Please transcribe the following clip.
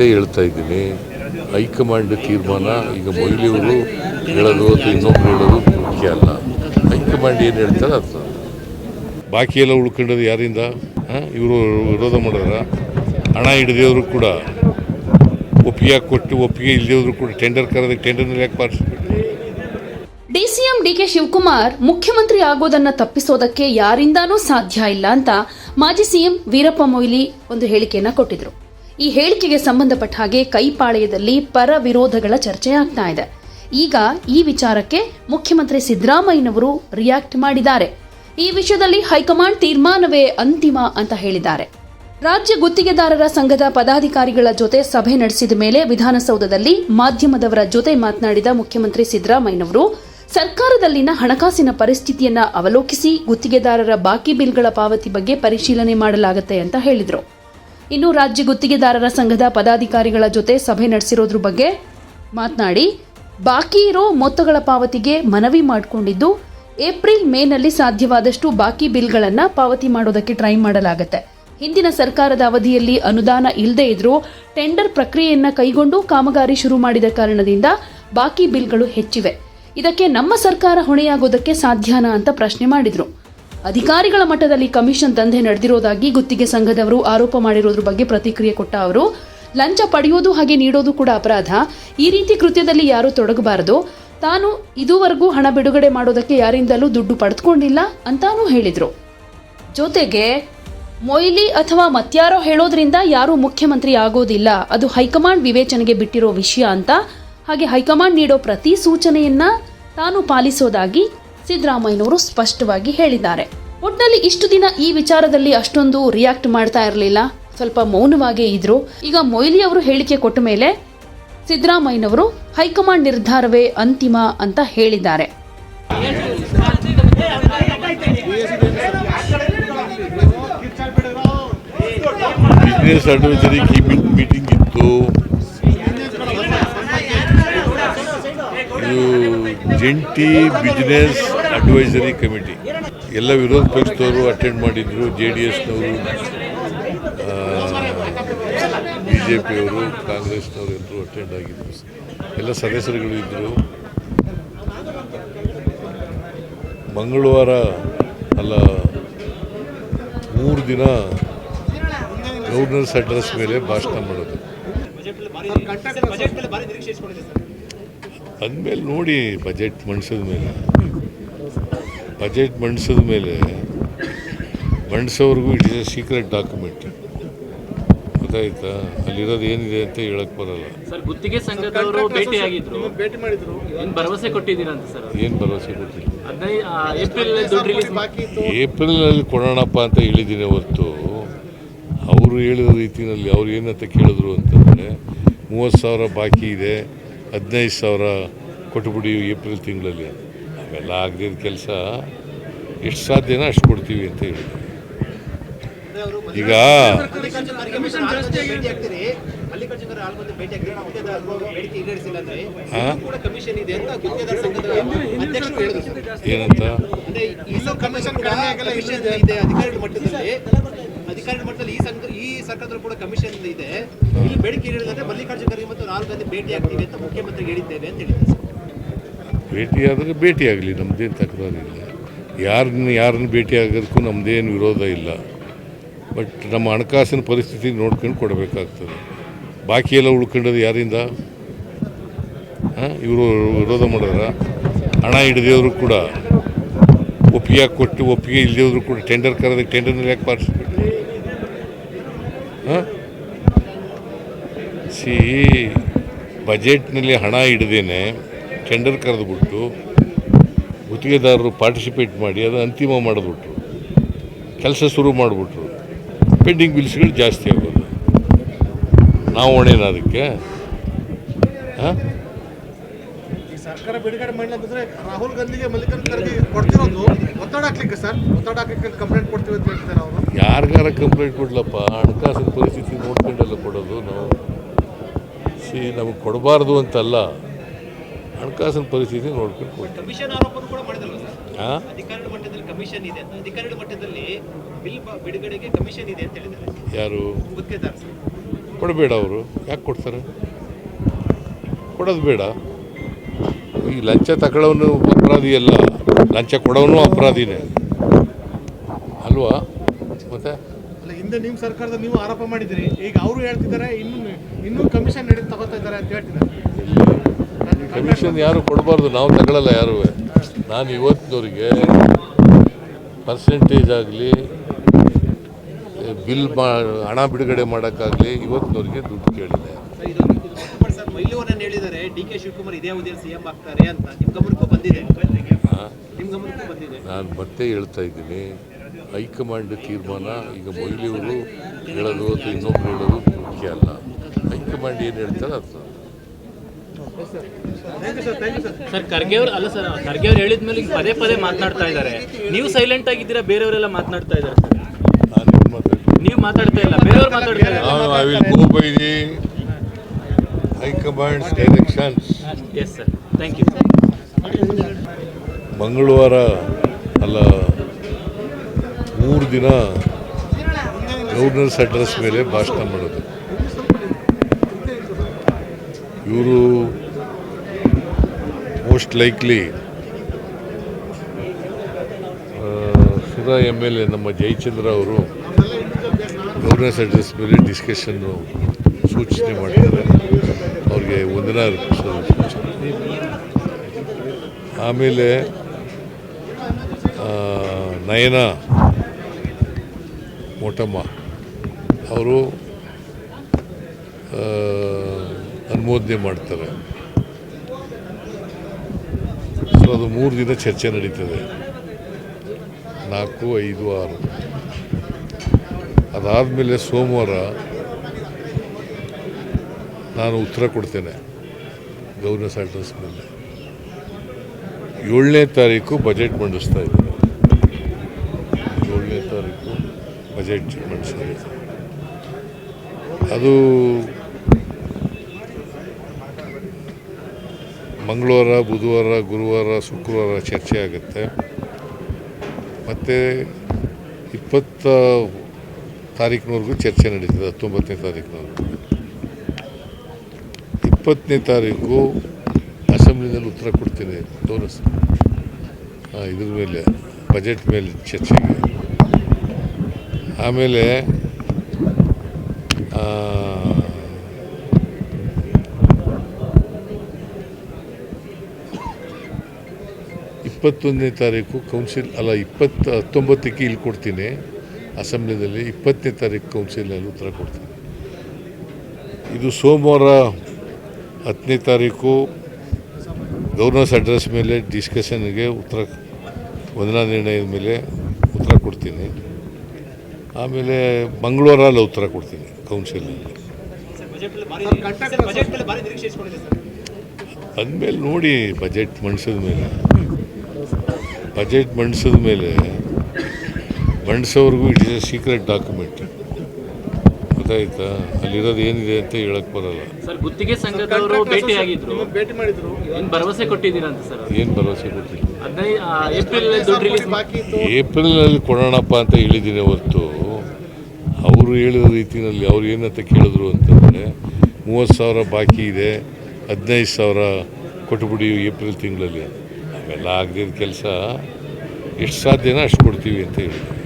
ಮತ್ತೆ ಹೇಳ್ತಾ ಇದ್ದೀನಿ. ಹೈಕಮಾಂಡ್ ತೀರ್ಮಾನ, ಈಗ ಮೊಯ್ಲಿಯವರು ಹೇಳೋದು ಅಥವಾ ಇನ್ನೊಬ್ರು ಹೇಳೋದು ಮುಖ್ಯ ಅಲ್ಲ. ಹೈಕಮಾಂಡ್ ಏನು ಹೇಳ್ತಾರೆ ಅದು ಬಾಕಿ ಎಲ್ಲ ಉಳ್ಕೊಂಡದ್ದು ಯಾರಿಂದ? ಇವರು ವಿರೋಧ ಮಾಡಿದ್ರ ಹಣ ಹಿಡಿದೇವರು ಕೂಡ. ಒಪ್ಪಿಗೆ ಕೊಟ್ಟು ಒಪ್ಪಿಗೆ ಇಲ್ಲದೇವ್ರು ಕೂಡ ಟೆಂಡರ್ ಕರೆದಕ್ಕೆ ಟೆಂಡರ್ನಲ್ಲಿ ಯಾಕೆ ಪಾರ್ಟಿಸಿಪೇಟ್ ಡಿಸಿಎಂ ಡಿಕೆ ಶಿವಕುಮಾರ್, ಮುಖ್ಯಮಂತ್ರಿ ಆಗೋದನ್ನ ತಪ್ಪಿಸೋದಕ್ಕೆ ಯಾರಿಂದಾನೂ ಸಾಧ್ಯ ಇಲ್ಲ ಅಂತ ಮಾಜಿ ಸಿಎಂ ವೀರಪ್ಪ ಮೊಯ್ಲಿ ಒಂದು ಹೇಳಿಕೆಯನ್ನು ಕೊಟ್ಟಿದ್ರು. ಈ ಹೇಳಿಕೆಗೆ ಸಂಬಂಧಪಟ್ಟ ಹಾಗೆ ಕೈಪಾಳೆಯದಲ್ಲಿ ಪರ ವಿರೋಧಗಳ ಚರ್ಚೆ ಆಗ್ತಾ ಇದೆ. ಈಗ ಈ ವಿಚಾರಕ್ಕೆ ಮುಖ್ಯಮಂತ್ರಿ ಸಿದ್ದರಾಮಯ್ಯನವರು ರಿಯಾಕ್ಟ್ ಮಾಡಿದ್ದಾರೆ. ಈ ವಿಷಯದಲ್ಲಿ ಹೈಕಮಾಂಡ್ ತೀರ್ಮಾನವೇ ಅಂತಿಮ ಅಂತ ಹೇಳಿದ್ದಾರೆ. ರಾಜ್ಯ ಗುತ್ತಿಗೆದಾರರ ಸಂಘದ ಪದಾಧಿಕಾರಿಗಳ ಜೊತೆ ಸಭೆ ನಡೆಸಿದ ಮೇಲೆ ವಿಧಾನಸೌಧದಲ್ಲಿ ಮಾಧ್ಯಮದವರ ಜೊತೆ ಮಾತನಾಡಿದ ಮುಖ್ಯಮಂತ್ರಿ ಸಿದ್ದರಾಮಯ್ಯನವರು, ಸರ್ಕಾರದಲ್ಲಿನ ಹಣಕಾಸಿನ ಪರಿಸ್ಥಿತಿಯನ್ನ ಅವಲೋಕಿಸಿ ಗುತ್ತಿಗೆದಾರರ ಬಾಕಿ ಬಿಲ್ಗಳ ಪಾವತಿ ಬಗ್ಗೆ ಪರಿಶೀಲನೆ ಮಾಡಲಾಗುತ್ತೆ ಅಂತ ಹೇಳಿದರು. ಇನ್ನು ರಾಜ್ಯ ಗುತ್ತಿಗೆದಾರರ ಸಂಘದ ಪದಾಧಿಕಾರಿಗಳ ಜೊತೆ ಸಭೆ ನಡೆಸಿರೋದ್ರ ಬಗ್ಗೆ ಮಾತನಾಡಿ, ಬಾಕಿ ಇರೋ ಮೊತ್ತಗಳ ಪಾವತಿಗೆ ಮನವಿ ಮಾಡಿಕೊಂಡಿದ್ದು, ಏಪ್ರಿಲ್ ಮೇನಲ್ಲಿ ಸಾಧ್ಯವಾದಷ್ಟು ಬಾಕಿ ಬಿಲ್ಗಳನ್ನು ಪಾವತಿ ಮಾಡೋದಕ್ಕೆ ಟ್ರೈ ಮಾಡಲಾಗುತ್ತೆ. ಹಿಂದಿನ ಸರ್ಕಾರದ ಅವಧಿಯಲ್ಲಿ ಅನುದಾನ ಇಲ್ಲದೇ ಇದ್ರೂ ಟೆಂಡರ್ ಪ್ರಕ್ರಿಯೆಯನ್ನು ಕೈಗೊಂಡು ಕಾಮಗಾರಿ ಶುರು ಮಾಡಿದ ಕಾರಣದಿಂದ ಬಾಕಿ ಬಿಲ್ಗಳು ಹೆಚ್ಚಿವೆ. ಇದಕ್ಕೆ ನಮ್ಮ ಸರ್ಕಾರ ಹೊಣೆಯಾಗೋದಕ್ಕೆ ಸಾಧ್ಯನಾ ಅಂತ ಪ್ರಶ್ನೆ ಮಾಡಿದ್ರು. ಅಧಿಕಾರಿಗಳ ಮಟ್ಟದಲ್ಲಿ ಕಮಿಷನ್ ದಂಧೆ ನಡೆದಿರೋದಾಗಿ ಗುತ್ತಿಗೆ ಸಂಘದವರು ಆರೋಪ ಮಾಡಿರೋದ್ರ ಬಗ್ಗೆ ಪ್ರತಿಕ್ರಿಯೆ ಕೊಟ್ಟ ಅವರು, ಲಂಚ ಪಡೆಯೋದು ಹಾಗೆ ನೀಡೋದು ಕೂಡ ಅಪರಾಧ. ಈ ರೀತಿ ಕೃತ್ಯದಲ್ಲಿ ಯಾರೂ ತೊಡಗಬಾರದು. ತಾನು ಇದುವರೆಗೂ ಹಣ ಬಿಡುಗಡೆ ಮಾಡೋದಕ್ಕೆ ಯಾರಿಂದಲೂ ದುಡ್ಡು ಪಡೆದುಕೊಂಡಿಲ್ಲ ಅಂತಾನೂ ಹೇಳಿದರು. ಜೊತೆಗೆ, ಮೊಯ್ಲಿ ಅಥವಾ ಮತ್ಯಾರೋ ಹೇಳೋದ್ರಿಂದ ಯಾರೂ ಮುಖ್ಯಮಂತ್ರಿ ಆಗೋದಿಲ್ಲ. ಅದು ಹೈಕಮಾಂಡ್ ವಿವೇಚನೆಗೆ ಬಿಟ್ಟಿರೋ ವಿಷಯ ಅಂತ. ಹಾಗೆ ಹೈಕಮಾಂಡ್ ನೀಡೋ ಪ್ರತಿ ಸೂಚನೆಯನ್ನ ತಾನು ಪಾಲಿಸೋದಾಗಿ ಸಿದ್ದರಾಮಯ್ಯನವರು ಸ್ಪಷ್ಟವಾಗಿ ಹೇಳಿದ್ದಾರೆ. ಒಟ್ನಲ್ಲಿ ಇಷ್ಟು ದಿನ ಈ ವಿಚಾರದಲ್ಲಿ ಅಷ್ಟೊಂದು ರಿಯಾಕ್ಟ್ ಮಾಡ್ತಾ ಇರಲಿಲ್ಲ. ಸ್ವಲ್ಪ ಮೌನವಾಗೇ ಇದ್ರು. ಈಗ ಮೊಯ್ಲಿ ಅವರು ಹೇಳಿಕೆ ಕೊಟ್ಟ ಮೇಲೆ ಸಿದ್ದರಾಮಯ್ಯನವರು ಹೈಕಮಾಂಡ್ ನಿರ್ಧಾರವೇ ಅಂತಿಮ ಅಂತ ಹೇಳಿದ್ದಾರೆ. ಬಿಸ್ನೆಸ್ ಅಡ್ವೈಸರಿ ಮೀಟಿಂಗ್ ಇತ್ತು. ಜಂಟಿ ಬಿಸ್ನೆಸ್ ಅಡ್ವೈಸರಿ ಕಮಿಟಿ ಎಲ್ಲ ವಿರೋಧ ಪಕ್ಷದವರು ಅಟೆಂಡ್ ಮಾಡಿದ್ರು ಜೆ ಡಿ ಎಸ್ನವರು ಬಿ ಜೆ ಪಿಯವರು ಕಾಂಗ್ರೆಸ್ನವರು ಎಲ್ಲರೂ ಅಟೆಂಡ್ ಆಗಿದ್ರು. ಎಲ್ಲ ಸದಸ್ಯರುಗಳು ಇದ್ದರು ಮಂಗಳವಾರ ಅಲ್ಲ, ಮೂರು ದಿನ ಗವರ್ನರ್ಸ್ ಅಡ್ರೆಸ್ ಮೇಲೆ ಭಾಷಣ ಮಾಡೋದು. ಅಂದಮೇಲೆ ನೋಡಿ ಬಜೆಟ್ ಮಂಡಿಸಿದ ಮೇಲೆ. ಬಜೆಟ್ ಮಂಡಿಸಿದ ಮೇಲೆ ಮಂಡಿಸೋವ್ರಿಗೂ it is a secret document. ಗೊತ್ತಾಯ್ತಾ? ಅಲ್ಲಿರೋದು ಏನಿದೆ ಅಂತ ಹೇಳಕ್ ಬರಲ್ಲ. ಸರ್ ಗುತ್ತಿಗೆ ಸಂಘದವರು ಭೇಟಿಯಾಗಿದ್ರು ಭೇಟಿ ಮಾಡಿದ್ರು. ಏನ್ ಭರವಸೆ ಕೊಟ್ಟಿದ್ದೀರಾ ಅಂತ ಸರ್? ಏನು ಭರವಸೆ ಕೊಟ್ಟಿಲ್ಲ. ಹದಿನೈದು ಏಪ್ರಿಲ್ ಅಲ್ಲಿ ಕೊಡೋಣಪ್ಪ ಅಂತ ಹೇಳಿದ್ದೀನಿ ಹೊರತು ಅವರು ಹೇಳಿದ ರೀತಿಯಲ್ಲಿ ಅವ್ರು ಏನಂತ ಕೇಳಿದ್ರು ಅಂತಂದರೆ ಮೂವತ್ತು ಸಾವಿರ ಬಾಕಿ ಇದೆ ಹದಿನೈದು ಸಾವಿರ ಕೊಟ್ಟುಬಿಡಿ ಏಪ್ರಿಲ್ ತಿಂಗಳಲ್ಲಿ ಅವೆಲ್ಲ ಆಗದಿದ್ದ ಕೆಲಸ. ಎಷ್ಟು ಸಾಧ್ಯನೋ ಅಷ್ಟು ಕೊಡ್ತೀವಿ ಅಂತ ಹೇಳಿದ್ರು. ಈಗ. ಏನಂತ? ಅಧಿಕಾರಿಗಳ ಮಟ್ಟದಲ್ಲಿ. ಅಧಿಕಾರಿಗಳ ಮಟ್ಟದಲ್ಲಿ ಈ ಸಂಘ ಈ ಸರ್ಕಾರದಲ್ಲೂ ಕೂಡ ಕಮಿಷನ್ ಇದೆ. ಇಲ್ಲಿ ಬೇಡಿಕೆ ಹೇಳಿದ್ರೆ ಮಲ್ಲಿಕಾರ್ಜುನ ಖರ್ಗೆ ಮತ್ತು ರಾಹುಲ್ ಗಾಂಧಿ ಭೇಟಿ ಆಗ್ತೀವಿ ಅಂತ ಮುಖ್ಯಮಂತ್ರಿ ಹೇಳಿದ್ದೇವೆ ಅಂತ ಹೇಳಿದ್ದಾರೆ. ಸರ್. ಭೇಟಿ ಆದರೆ ಭೇಟಿ ಆಗಲಿ ನಮ್ಮದೇನು ತಕರಾರಿಲ್ಲ ಯಾರನ್ನ ಯಾರನ್ನ ಭೇಟಿ ಆಗೋದಕ್ಕೂ ನಮ್ಮದೇನು ವಿರೋಧ ಇಲ್ಲ. ಬಟ್ ನಮ್ಮ ಹಣಕಾಸಿನ ಪರಿಸ್ಥಿತಿ ನೋಡ್ಕೊಂಡು ಕೊಡಬೇಕಾಗ್ತದೆ. ಬಾಕಿ ಎಲ್ಲ ಉಳ್ಕೊಂಡದು ಯಾರಿಂದ? ಇವರು ವಿರೋಧ ಮಾಡಿದ್ರ ಹಣ ಹಿಡಿದೇವರು ಕೂಡ. ಒಪ್ಪಿಗೆ ಕೊಟ್ಟು, ಒಪ್ಪಿಗೆ ಇಲ್ಲದೇವ್ರು ಕೂಡ ಟೆಂಡರ್ ಕರೆದಕ್ಕೆ ಟೆಂಡರ್ನಲ್ಲಿ ಯಾಕೆ ಪಾರ್ಟಿಸಿಪೇಟ್ ಹಾಂ? ಸಿ ಬಜೆಟ್ನಲ್ಲಿ ಹಣ ಹಿಡ್ದೇನೆ ಟೆಂಡರ್ ಕರೆದುಬಿಟ್ಟು ಗುತ್ತಿಗೆದಾರರು ಪಾರ್ಟಿಸಿಪೇಟ್ ಮಾಡಿ ಅದನ್ನು ಅಂತಿಮ ಮಾಡಿಬಿಟ್ರು ಕೆಲಸ ಶುರು ಮಾಡಿಬಿಟ್ರು. ಪೆಂಡಿಂಗ್ ಬಿಲ್ಸ್ಗಳು ಜಾಸ್ತಿ ಆಗೋದು. ನಾವು ಹೊಣೆನ ಅದಕ್ಕೆ. ಹಾಂ? ಈ ಸರ್ಕಾರ ಬಿಡುಗಡೆ ಮಾಡಿಲ್ಲ ಅಂತಂದ್ರೆ ರಾಹುಲ್ ಗಾಂಧಿಗೆ ಮಲ್ಲಿಕಾರ್ಜುನ ಖರ್ಗೆ ಕೊಡ್ತಿರೋದು ಒತ್ತಡ ಹಾಕ್ಲಿಕ್ಕೆ ಸರ್? ಒತ್ತಡ ಹಾಕ್ಲಿಕ್ಕೆ ಕಂಪ್ಲೇಂಟ್ ಕೊಡ್ತೀವಿ ಅಂತ ಹೇಳ್ತಾರೆ ಅವರು. ಯಾರಿಗಾರ ಕಂಪ್ಲೇಂಟ್ ಕೊಡ್ಲಪ್ಪ? ಹಣಕಾಸಿನ ಪರಿಸ್ಥಿತಿ ನೋಡ್ಕೊಂಡೆಲ್ಲ ಕೊಡೋದು ನಾವು. ಸಿ ನಮಗೆ ಕೊಡಬಾರ್ದು ಅಂತಲ್ಲ. ಹಣಕಾಸಿನ ಪರಿಸ್ಥಿತಿ ನೋಡ್ಕೊಂಡು ಕಮಿಷನ್ ಆರೋಪನೂ ಕೂಡ ಮಾಡಿದಲ್ಲ ಸರ್? ಹಾಂ ಅಧಿಕಾರಿಗಳ ಮಟ್ಟದಲ್ಲಿ ಕಮಿಷನ್ ಇದೆ ಅಂತ. ಅಧಿಕಾರಿಗಳ ಮಟ್ಟದಲ್ಲಿ ಬಿಲ್ ಬ- ಬಿಡುಗಡೆಗೆ ಕಮಿಷನ್ ಇದೆ ಅಂತ ಹೇಳಿದ್ದಾರೆ. ಯಾರು? ಗುತ್ತಿಗೆದಾರ ಸರ್. ಕೊಡಬೇಡ ಅವರು. ಯಾಕೆ ಕೊಡ್ತಾರೆ? ಕೊಡೋದು ಬೇಡ. ಈ ಲಂಚ ತಗೊಳ್ಳೋನು ಅಪರಾಧಿ ಅಲ್ಲ. ಲಂಚ ಕೊಡೋನು ಅಪರಾಧಿನೇ. ಅಲ್ವಾ? ಮತ್ತೆ? ಅಲ್ಲ ಹಿಂದೆ ನಿಮ್ಮ ಸರ್ಕಾರದ ನೀವು ಆರೋಪ ಮಾಡಿದ್ರಿ ಈಗ ಅವರು ಹೇಳ್ತಿದ್ದಾರೆ ಇನ್ನೂ ಇನ್ನೂ ಕಮಿಷನ್ ನಡೀತು ತಗೋತಾ ಇದ್ದಾರೆ ಅಂತ ಹೇಳ್ತಿದ್ದಾರೆ. ಕಮಿಷನ್ ಯಾರು ಕೊಡಬಾರ್ದು ನಾವು ತಗೊಳ್ಳಲ್ಲ ಯಾರು. ನಾನು ಇವತ್ತಿನವ್ರಿಗೆ ಪರ್ಸೆಂಟೇಜ್ ಆಗಲಿ ಬಿಲ್ ಮಾ ಹಣ ಬಿಡುಗಡೆ ಮಾಡೋಕ್ಕಾಗಲಿ ಇವತ್ತಿನವ್ರಿಗೆ ದುಡ್ಡು ಕೇಳಿದೆ. ನಾನು ಮತ್ತೆ ಹೇಳ್ತಾ ಇದ್ದೀನಿ ಹೈಕಮಾಂಡ್ ತೀರ್ಮಾನ ಈಗ ಮೊಯ್ಲಿಯವರು ಹೇಳೋದು ಅಥವಾ ಇನ್ನೊಬ್ರು ಹೇಳೋದು ಮುಖ್ಯ ಅಲ್ಲ. ಹೈಕಮಾಂಡ್ ಏನು ಹೇಳ್ತಾರೆ ಅದು ಸರ್ ಖರ್ಗೆ ಅವ್ರು ಅಲ್ಲ ಸರ್ ಖರ್ಗೆ ಅವ್ರು ಹೇಳಿದ್ಮೇಲೆ ಈಗ ಪದೇ ಪದೇ ಮಾತನಾಡ್ತಾ ಇದ್ದಾರೆ. ನೀವು ಸೈಲೆಂಟ್ ಆಗಿದ್ದೀರಾ ಬೇರೆಯವರೆಲ್ಲ ಮಾತನಾಡ್ತಾ ಇದ್ದಾರೆ ನೀವು ಮಾತಾಡ್ತಾ ಇಲ್ಲ ಬೇರೆಯವ್ರು ಮಾತಾಡ್ತಾ the high command's directions yes sir thank you ಮಂಗಳವಾರ ಅಲ್ಲ ಮೂರು ದಿನ ಗವರ್ನರ್ಸ್ ಅಡ್ರೆಸ್ ಮೇಲೆ ಭಾಷಣ ಮಾಡೋದು. ಇವರು most likely Sudha M L A ನಮ್ಮ ಜಯಚಂದ್ರ ಅವರು ಗವರ್ನೆನ್ಸ್ ಅಡ್ರೆಸ್ ಮೇಲೆ ಡಿಸ್ಕಷನ್ನು ಸೂಚನೆ ಮಾಡಿದ್ದಾರೆ ಅವ್ರಿಗೆ ವಂದನಾ ಆಮೇಲೆ ನಯನ ಮೋಟಮ್ಮ ಅವರು ಅನುಮೋದನೆ ಮಾಡ್ತಾರೆ. ಅದು ಮೂರು ದಿನ ಚರ್ಚೆ ನಡೀತದೆ. ನಾಲ್ಕು, ಐದು, ಆರು. ಅದಾದಮೇಲೆ ಸೋಮವಾರ ನಾನು ಉತ್ತರ ಕೊಡ್ತೇನೆ ಗವರ್ನರ್ಸ್ ಅಡ್ರೆಸ್ ಮೇಲೆ. ಏಳನೇ ತಾರೀಕು ಬಜೆಟ್ ಮಂಡಿಸ್ತಾ ಇದ್ದೀನಿ ಏಳನೇ ತಾರೀಕು ಬಜೆಟ್ ಮಂಡಿಸ್ತಾರೆ ಅದು ಮಂಗಳವಾರ, ಬುಧವಾರ, ಗುರುವಾರ, ಶುಕ್ರವಾರ ಚರ್ಚೆ ಆಗುತ್ತೆ. ಮತ್ತು ಇಪ್ಪತ್ತ ತಾರೀಕಿನವರೆಗೂ ಚರ್ಚೆ ನಡೀತದೆ, ಹತ್ತೊಂಬತ್ತನೇ ತಾರೀಕಿನವರೆಗೂ ಇಪ್ಪತ್ತನೇ ತಾರೀಕು ಅಸೆಂಬ್ಲಿನಲ್ಲಿ ಉತ್ತರ ಕೊಡ್ತೀನಿ ಹಾಂ ಇದ್ರ ಮೇಲೆ ಬಜೆಟ್ ಮೇಲೆ ಚರ್ಚೆಗೆ. ಆಮೇಲೆ ಇಪ್ಪತ್ತೊಂದನೇ ತಾರೀಕು ಕೌನ್ಸಿಲ್ ಅಲ್ಲ ಇಪ್ಪತ್ತು ಹತ್ತೊಂಬತ್ತಕ್ಕೆ ಇಲ್ಲಿ ಕೊಡ್ತೀನಿ. ಅಸೆಂಬ್ಲಿನಲ್ಲಿ ಇಪ್ಪತ್ತನೇ ತಾರೀಕು ಕೌನ್ಸಿಲ್ನಲ್ಲಿ ಉತ್ತರ ಕೊಡ್ತೀನಿ. ಇದು ಸೋಮವಾರ ಹತ್ತನೇ ತಾರೀಕು ಗೌರ್ನರ್ಸ್ ಅಡ್ರೆಸ್ ಮೇಲೆ ಡಿಸ್ಕಷನ್ಗೆ ಉತ್ತರ ವಂದನಾ ನಿರ್ಣಯದ ಮೇಲೆ ಉತ್ತರ ಕೊಡ್ತೀನಿ. ಆಮೇಲೆ ಮಂಗಳವಾರಲ್ಲಿ ಉತ್ತರ ಕೊಡ್ತೀನಿ ಕೌನ್ಸಿಲಲ್ಲಿ. ಅಂದಮೇಲೆ ನೋಡಿ ಬಜೆಟ್ ಮಂಡಿಸಿದ ಮೇಲೆ. ಬಜೆಟ್ ಮಂಡಿಸಿದ ಮೇಲೆ ಮಂಡಿಸೋವ್ರಿಗೂ it is a secret document. ಗೊತ್ತಾಯ್ತಾ? ಅಲ್ಲಿರೋದು ಏನಿದೆ ಅಂತ ಹೇಳಕ್ ಬರಲ್ಲ. ಸರ್ ಗುತ್ತಿಗೆ ಸಂಘದವರು ಭೇಟಿ ಆಗಿದ್ರು. ನಿಮ್ಮನ್ನ ಭೇಟಿ ಮಾಡಿದ್ರು. ಏನ್ ಭರವಸೆ ಕೊಟ್ಟಿದ್ದೀರಾ ಅಂತ ಸರ್ ಏನು ಭರವಸೆ ಏಪ್ರಿಲ್ ಏಪ್ರಿಲ್ನಲ್ಲಿ ಕೊಡೋಣಪ್ಪ ಅಂತ ಹೇಳಿದ್ದೀನಿ ಹೊರತು. ಅವರು ಹೇಳಿದ ರೀತಿಯಲ್ಲಿ ಅವ್ರು ಏನಂತ ಕೇಳಿದ್ರು ಅಂತಂದರೆ ಮೂವತ್ತು ಸಾವಿರ ಬಾಕಿ ಇದೆ ಹದಿನೈದು ಸಾವಿರ ಕೊಟ್ಟುಬಿಡಿ ಏಪ್ರಿಲ್ ತಿಂಗಳಲ್ಲಿ ಅವೆಲ್ಲ ಆಗದಿದ್ದ ಕೆಲಸ ಎಷ್ಟು ಸಾಧ್ಯನೋ ಅಷ್ಟು ಕೊಡ್ತೀವಿ ಅಂತ ಹೇಳಿದ್ರು